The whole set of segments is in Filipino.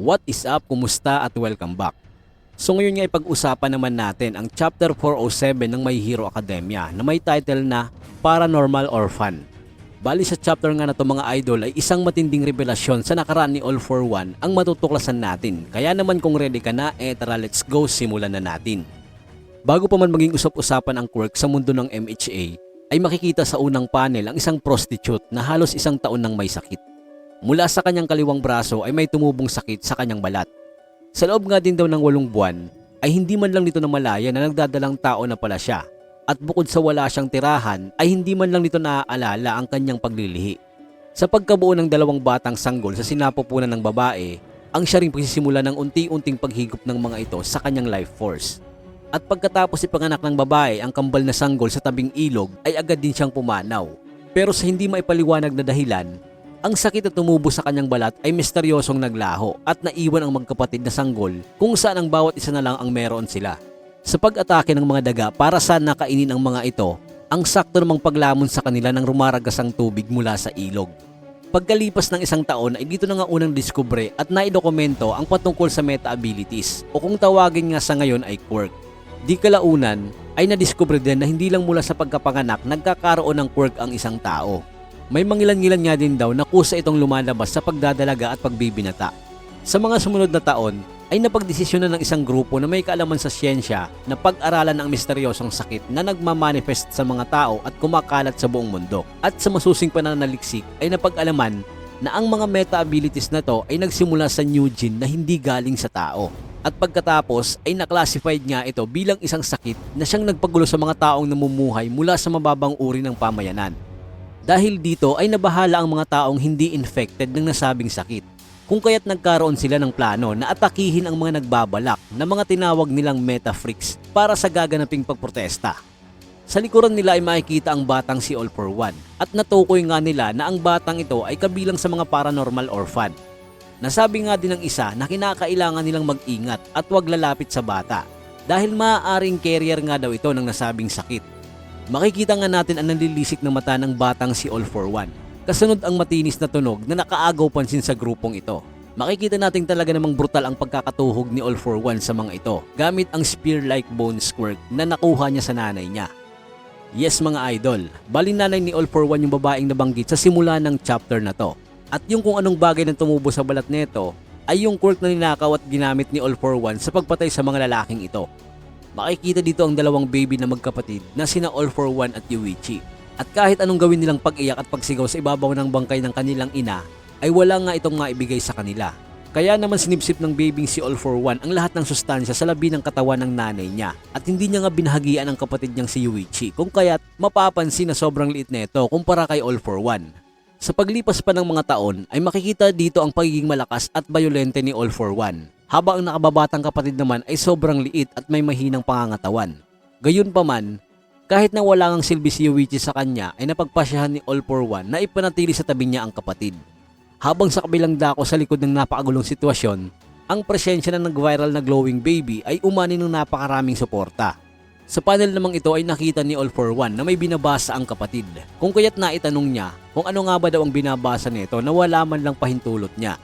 What is up? Kumusta at welcome back. So ngayon nga ipag-usapan naman natin ang chapter 407 ng My Hero Academia na may title na Paranormal Orphan. Bali sa chapter nga na to mga idol ay isang matinding revelasyon sa nakaraan ni All for One ang matutuklasan natin. Kaya naman kung ready ka na, eh tara let's go, simulan na natin. Bago pa man maging usap-usapan ang quirk sa mundo ng MHA, ay makikita sa unang panel ang isang prostitute na halos isang taon nang may sakit. Mula sa kanyang kaliwang braso ay may tumubong sakit sa kanyang balat. Sa loob nga din daw ng walong buwan, ay hindi man lang nito namalaya na nagdadalang tao na pala siya. At bukod sa wala siyang tirahan, ay hindi man lang nito naaalala ang kanyang paglilihi. Sa pagkabuo ng dalawang batang sanggol sa sinapupunan ng babae, ang siya rin pagsisimula ng unti-unting paghigop ng mga ito sa kanyang life force. At pagkatapos ipanganak ng babae ang kambal na sanggol sa tabing ilog ay agad din siyang pumanaw. Pero sa hindi maipaliwanag na dahilan, ang sakit na tumubo sa kanyang balat ay misteryosong naglaho at naiwan ang magkapatid na sanggol kung saan ang bawat isa na lang ang meron sila. Sa pag-atake ng mga daga para sana kainin ang mga ito, ang sakto namang paglamon sa kanila ng rumaragas ang tubig mula sa ilog. Pagkalipas ng isang taon ay dito na nga unang diskubre at naidokumento ang patungkol sa meta abilities o kung tawagin nga sa ngayon ay quirk. Di kalaunan ay nadiskubre din na hindi lang mula sa pagkapanganak nagkakaroon ng quirk ang isang tao. May mangilan-ngilan nga din daw na kusa itong lumalabas sa pagdadalaga at pagbibinata. Sa mga sumunod na taon ay napagdesisyonan ng isang grupo na may kaalaman sa siyensya na pag-aralan ang misteryosong sakit na nagmamanifest sa mga tao at kumakalat sa buong mundo. At sa masusing pananaliksik ay napag-alaman na ang mga meta abilities na to ay nagsimula sa new gene na hindi galing sa tao. At pagkatapos ay naklasifyd nga ito bilang isang sakit na siyang nagpagulo sa mga taong namumuhay mula sa mababang uri ng pamayanan. Dahil dito ay nabahala ang mga taong hindi infected ng nasabing sakit. Kung kaya't nagkaroon sila ng plano na atakihin ang mga nagbabalak na mga tinawag nilang meta freaks para sa gaganaping pagprotesta. Sa likuran nila ay makikita ang batang si All for One at natukoy nga nila na ang batang ito ay kabilang sa mga paranormal orphan. Nasabi nga din ng isa na kinakailangan nilang mag-ingat at huwag lalapit sa bata dahil maaaring carrier nga daw ito ng nasabing sakit. Makikita nga natin ang nanlilisik na mata ng batang si All for One. Kasunod ang matinis na tunog na nakaagaw pansin sa grupong ito. Makikita natin talaga namang brutal ang pagkakatuhog ni All for One sa mga ito gamit ang spear-like bone squirt na nakuha niya sa nanay niya. Yes mga idol, bali nanay ni All for One yung babaeng nabanggit sa simula ng chapter na to. At yung kung anong bagay na tumubo sa balat nito ay yung quirk na ninakaw at ginamit ni All for One sa pagpatay sa mga lalaking ito. Makikita dito ang dalawang baby na magkapatid na sina All for One at Yuichi. At kahit anong gawin nilang pag-iyak at pagsigaw sa ibabaw ng bangkay ng kanilang ina, ay wala nga itong maibigay sa kanila. Kaya naman sinipsip ng babing si All for One ang lahat ng sustansya sa labi ng katawan ng nanay niya at hindi niya nga binahagian ang kapatid niyang si Yuichi kung kaya't mapapansin na sobrang liit nito kumpara kay All for One. Sa paglipas pa ng mga taon ay makikita dito ang pagiging malakas at bayolente ni All for One habang ang nakababatang kapatid naman ay sobrang liit at may mahinang pangangatawan. Gayunpaman, kahit na wala ngang silbi si Yuichi sa kanya ay napagpasyahan ni All for One na ipanatili sa tabi niya ang kapatid. Habang sa kabilang dako sa likod ng napakagulong sitwasyon, ang presensya ng nag-viral na glowing baby ay umani ng napakaraming suporta. Sa panel namang ito ay nakita ni All for One na may binabasa ang kapatid. Kung kaya't naitanong niya kung ano nga ba daw ang binabasa nito na wala man lang pahintulot niya.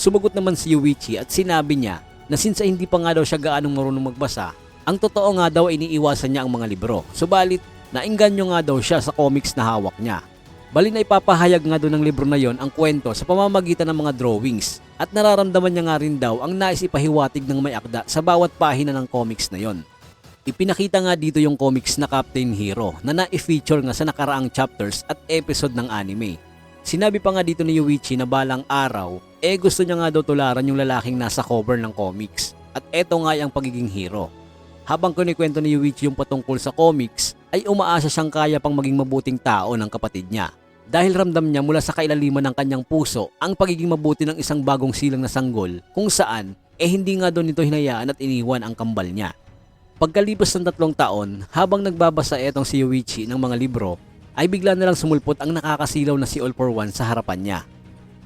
Sumagot naman si Yuichi at sinabi niya na since hindi pa nga daw siya gaanong marunong magbasa, ang totoo nga daw iniiwasan niya ang mga libro. Subalit, nainganyo nga daw siya sa comics na hawak niya. Bali na ipapahayag nga doon ng libro na yon ang kwento sa pamamagitan ng mga drawings at nararamdaman niya nga rin daw ang nais ipahiwatig ng may akda sa bawat pahina ng comics na yon. Ipinakita nga dito yung comics na Captain Hero na na-feature nga sa nakaraang chapters at episode ng anime. Sinabi pa nga dito ni Yuichi na balang araw, eh gusto niya nga daw tularan yung lalaking nasa cover ng comics. At eto nga yung pagiging hero. Habang kunikwento ni Yuichi yung patungkol sa comics, ay umaasa siyang kaya pang maging mabuting tao ng kapatid niya. Dahil ramdam niya mula sa kailaliman ng kanyang puso ang pagiging mabuti ng isang bagong silang na sanggol kung saan eh hindi nga doon nito hinayaan at iniwan ang kambal niya. Pagkalipas ng tatlong taon, habang nagbabasa etong si Yuichi ng mga libro, ay bigla na lang sumulpot ang nakakasilaw na si All for One sa harapan niya.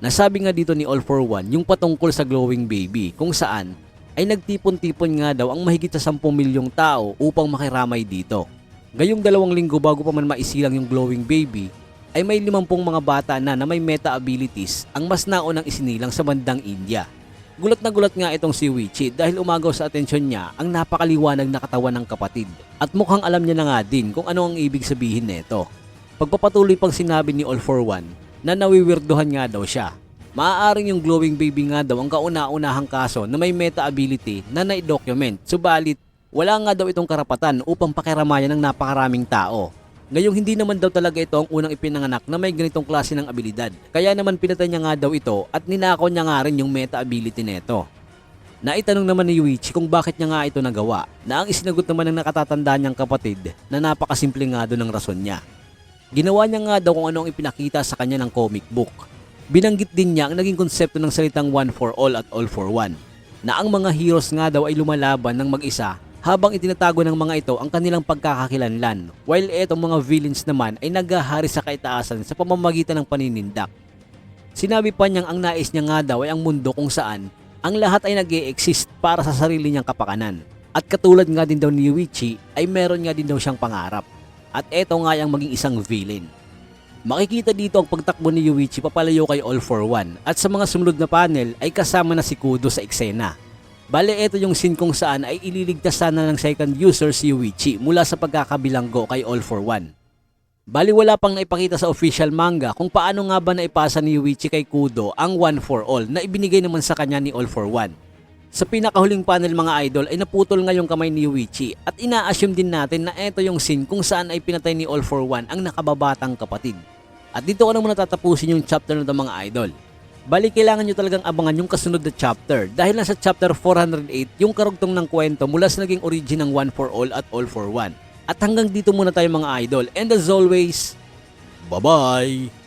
Nasabi nga dito ni All for One yung patungkol sa glowing baby kung saan ay nagtipon-tipon nga daw ang mahigit sa 10 milyong tao upang makiramay dito. Gayong dalawang linggo bago pa man maisilang yung glowing baby, ay may limampung mga bata na na may meta abilities ang mas naunang isinilang sa bandang India. Gulat na gulat nga itong si Wichi dahil umagaw sa atensyon niya ang napakaliwanag na katawan ng kapatid at mukhang alam niya na nga din kung ano ang ibig sabihin nito. Pagpapatuloy pang sinabi ni All for One na nawiwirduhan nga daw siya. Maaaring yung glowing baby nga daw ang kauna-unahang kaso na may meta ability na na-document subalit wala nga daw itong karapatan upang pakiramayan ng napakaraming tao. Ngayong hindi naman daw talaga ito ang unang ipinanganak na may ganitong klase ng abilidad. Kaya naman pinatay niya nga daw ito at ninakaw niya nga rin yung meta ability nito. Naitanong naman ni Yuichi kung bakit niya nga ito nagawa na ang isinagot naman ng nakatatanda niyang kapatid na napakasimple nga doon ng rason niya. Ginawa niya nga daw kung ano ang ipinakita sa kanya ng comic book. Binanggit din niya ang naging konsepto ng salitang one for all at all for one na ang mga heroes nga daw ay lumalaban ng mag-isa habang itinatago ng mga ito ang kanilang pagkakakilanlan while etong mga villains naman ay naghahari sa kaitaasan sa pamamagitan ng paninindak. Sinabi pa niyang ang nais niya nga daw ay ang mundo kung saan ang lahat ay nag exist para sa sarili niyang kapakanan. At katulad nga din daw ni Yuichi ay meron nga din daw siyang pangarap. At eto nga ang maging isang villain. Makikita dito ang pagtakbo ni Yuichi papalayo kay All for One at sa mga sumunod na panel ay kasama na si Kudo sa eksena. Bale ito yung scene kung saan ay ililigtas sana ng second user si Yuichi mula sa pagkakabilanggo kay All for One. Bali wala pang naipakita sa official manga kung paano nga ba naipasa ni Yuichi kay Kudo ang One for All na ibinigay naman sa kanya ni All for One. Sa pinakahuling panel mga idol ay naputol nga yung kamay ni Yuichi at ina-assume din natin na ito yung scene kung saan ay pinatay ni All for One ang nakababatang kapatid. At dito ko na muna tatapusin yung chapter na ito mga idol. Bali kailangan nyo talagang abangan yung kasunod na chapter dahil nasa chapter 408 yung karugtong ng kwento mula sa naging origin ng One for All at All for One. At hanggang dito muna tayo mga idol and as always, bye-bye!